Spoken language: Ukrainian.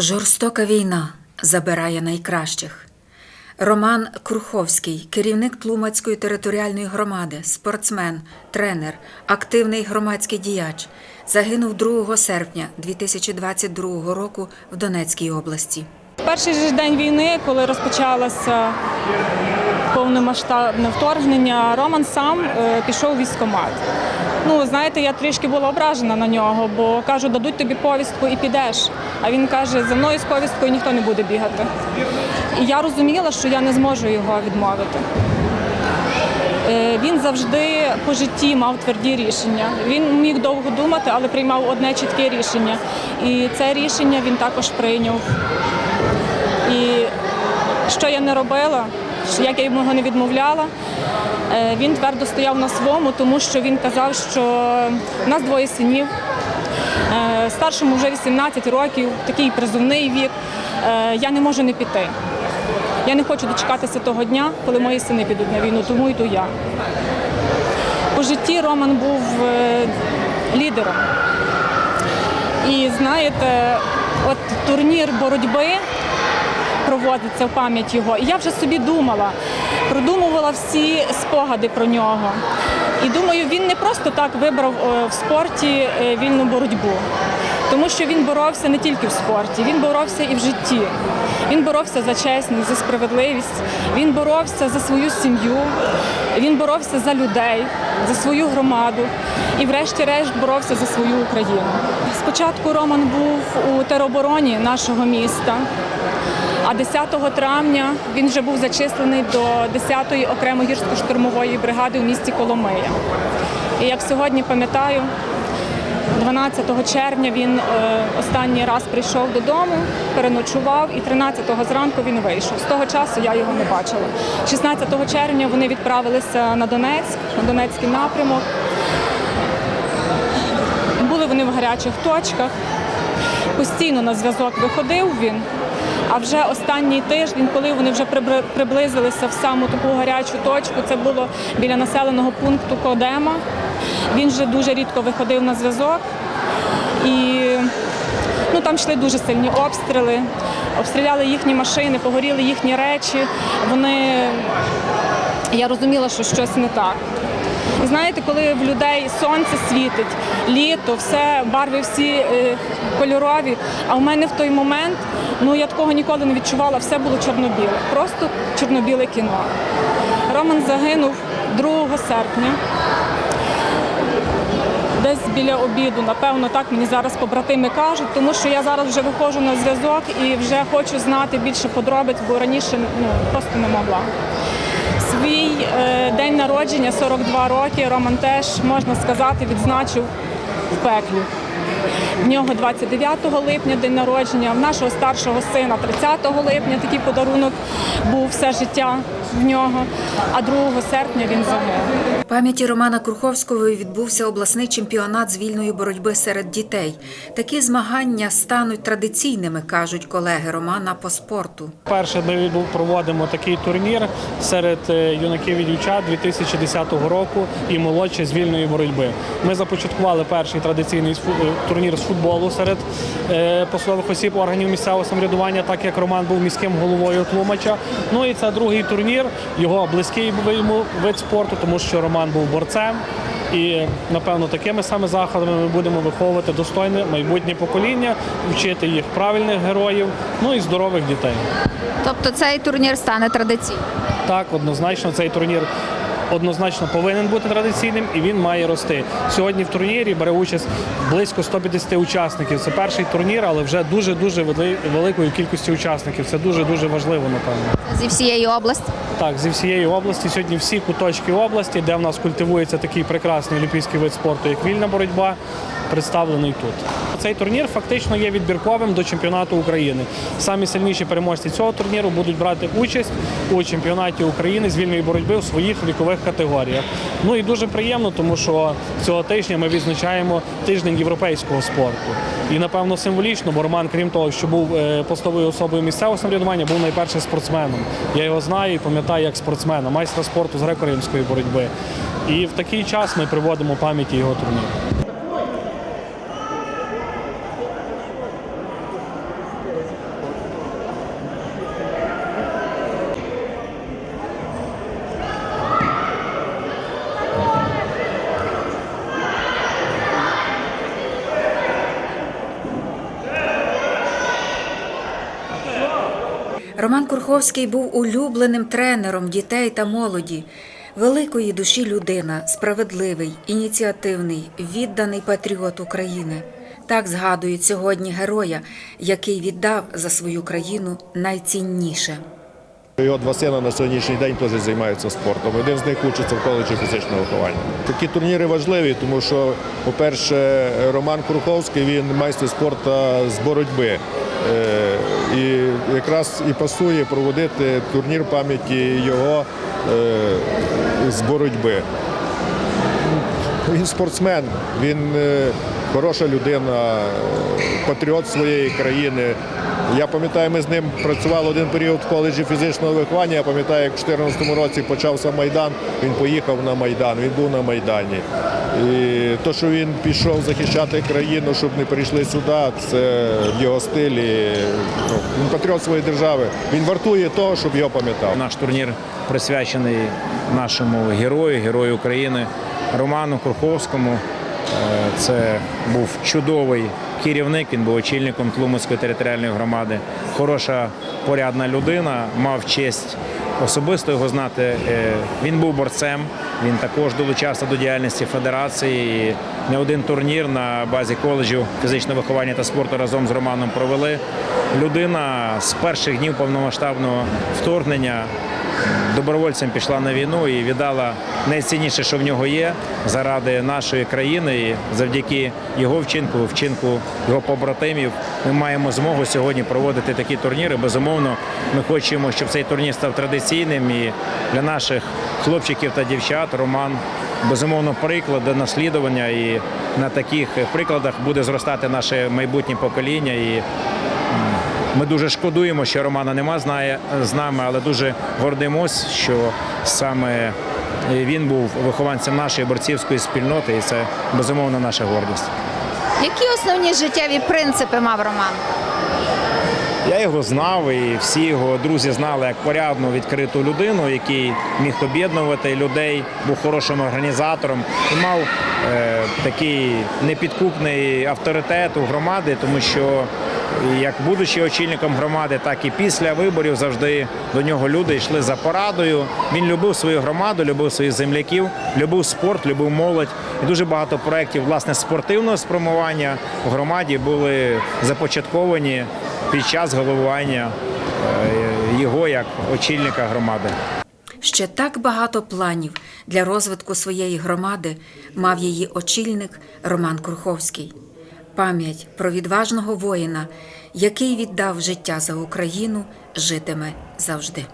Жорстока війна забирає найкращих. Роман Круховський, керівник Тлумацької територіальної громади, спортсмен, тренер, активний громадський діяч, загинув 2 серпня 2022 року в Донецькій області. Перший же день війни, коли розпочалося повномасштабне вторгнення, Роман сам е, пішов у військкомат. Ну, знаєте, я трішки була ображена на нього, бо кажу, дадуть тобі повістку і підеш. А він каже, за мною з повісткою ніхто не буде бігати. І я розуміла, що я не зможу його відмовити. Е, Він завжди по житті мав тверді рішення. Він міг довго думати, але приймав одне чітке рішення. І це рішення він також прийняв. І що я не робила, як я йому не відмовляла, е, він твердо стояв на своєму, тому що він казав, що в нас двоє синів. Е, Старшому вже 18 років, такий призовний вік. Е, Я не можу не піти. Я не хочу дочекатися того дня, коли мої сини підуть на війну, тому йду я. По житті Роман був е, лідером. І знаєте, от турнір боротьби проводиться в пам'ять його. І я вже собі думала, продумувала всі спогади про нього. І думаю, він не просто так вибрав е, в спорті е, вільну боротьбу, тому що він боровся не тільки в спорті, він боровся і в житті. Він боровся за чесність, за справедливість, він боровся за свою сім'ю, він боровся за людей, за свою громаду і, врешті-решт, боровся за свою Україну. Спочатку Роман був у теробороні нашого міста. А 10 травня він вже був зачислений до 10-ї окремої гірсько-штурмової бригади у місті Коломия. І як сьогодні пам'ятаю, 12 червня він е, останній раз прийшов додому, переночував, і 13-го зранку він вийшов. З того часу я його не бачила. 16 червня вони відправилися на Донецьк, на Донецький напрямок. Були вони в гарячих точках. Постійно на зв'язок виходив він. А вже останній тиждень, коли вони вже приблизилися в саму таку гарячу точку, це було біля населеного пункту Кодема. Він вже дуже рідко виходив на зв'язок. І ну, там йшли дуже сильні обстріли, обстріляли їхні машини, погоріли їхні речі. Вони я розуміла, що щось не так. І знаєте, коли в людей сонце світить, літо, все, барви всі е, кольорові. А в мене в той момент, ну я такого ніколи не відчувала, все було чорно-біле. Просто чорно-біле кіно. Роман загинув 2 серпня. Десь біля обіду, напевно, так мені зараз побратими кажуть, тому що я зараз вже виходжу на зв'язок і вже хочу знати більше подробиць, бо раніше ну, просто не могла. Свій е, день народження, 42 роки, Роман теж, можна сказати, відзначив в пеклі. В нього 29 липня день народження, в нашого старшого сина 30 липня такий подарунок був все життя в нього, а 2 серпня він загинув. Пам'яті Романа Круховського відбувся обласний чемпіонат з вільної боротьби серед дітей. Такі змагання стануть традиційними, кажуть колеги Романа по спорту. Перше ми відбув- проводимо такий турнір серед е, юнаків і дівчат 2010 року і молодші з вільної боротьби. Ми започаткували перший традиційний е, турнір з футболу серед е, посадових осіб органів місцевого самоврядування, так як Роман був міським головою Тлумача. Ну і це другий турнір, його близький йому вид спорту, тому що Роман був борцем. І напевно такими саме заходами ми будемо виховувати достойне майбутнє покоління, вчити їх правильних героїв, ну і здорових дітей. Тобто цей турнір стане традиційним. Так, однозначно, цей турнір однозначно повинен бути традиційним і він має рости. Сьогодні в турнірі бере участь близько 150 учасників. Це перший турнір, але вже дуже дуже великою кількістю учасників. Це дуже дуже важливо, напевно. Зі всієї області. Так, зі всієї області сьогодні всі куточки області, де в нас культивується такий прекрасний олімпійський вид спорту, як вільна боротьба, представлений тут. Цей турнір фактично є відбірковим до чемпіонату України. Самі сильніші переможці цього турніру будуть брати участь у чемпіонаті України з вільної боротьби у своїх вікових категоріях. Ну і дуже приємно, тому що цього тижня ми відзначаємо тиждень європейського спорту. І напевно символічно, бо Роман, крім того, що був е, постовою особою місцевого самоврядування, був найпершим спортсменом. Я його знаю і пам'ятаю як спортсмена, майстра спорту з греко-римської боротьби. І в такий час ми приводимо пам'яті його турніру. Роман Курховський був улюбленим тренером дітей та молоді. Великої душі людина, справедливий, ініціативний, відданий патріот України. Так згадують сьогодні героя, який віддав за свою країну найцінніше. Його два сина на сьогоднішній день теж займаються спортом. Один з них учиться в коледжі фізичного виховання. Такі турніри важливі, тому що, по-перше, Роман Круховський він майстер спорту з боротьби. Е, І якраз і пасує проводити турнір пам'яті його е, з боротьби. Він спортсмен, він е, хороша людина, патріот своєї країни. Я пам'ятаю, ми з ним працювали один період в коледжі фізичного виховання. Я пам'ятаю, як в 2014 році почався Майдан, він поїхав на Майдан, він був на Майдані. І то, що він пішов захищати країну, щоб не прийшли сюди, це в його стилі. Ну, він патріот своєї держави. Він вартує того, щоб його пам'ятав. Наш турнір присвячений нашому герою, герою України Роману Курховському. Е, Це був чудовий керівник, він був очільником Тлумацької територіальної громади. Хороша, порядна людина, мав честь особисто його знати. Е, Він був борцем, він також долучався до діяльності федерації. І не один турнір на базі коледжу фізичного виховання та спорту разом з Романом провели. Людина з перших днів повномасштабного вторгнення добровольцем пішла на війну і віддала найцінніше, що в нього є, заради нашої країни. І завдяки його вчинку, вчинку його побратимів, ми маємо змогу сьогодні проводити такі турніри. Безумовно, ми хочемо, щоб цей турнір став традиційним і для наших хлопчиків та дівчат Роман. Безумовно, приклад до наслідування, і на таких прикладах буде зростати наше майбутнє покоління. І ми дуже шкодуємо, що Романа нема знає з нами, але дуже гордимось, що саме він був вихованцем нашої борцівської спільноти, і це безумовно наша гордість. Які основні життєві принципи мав Роман? Я його знав, і всі його друзі знали як порядну відкриту людину, який міг об'єднувати людей, був хорошим організатором і мав е, такий непідкупний авторитет у громади, тому що як будучи очільником громади, так і після виборів завжди до нього люди йшли за порадою. Він любив свою громаду, любив своїх земляків, любив спорт, любив молодь. І дуже багато проєктів власне спортивного спрямування в громаді були започатковані під час головування е, його як очільника громади. Ще так багато планів для розвитку своєї громади мав її очільник Роман Круховський. Пам'ять про відважного воїна, який віддав життя за Україну, житиме завжди.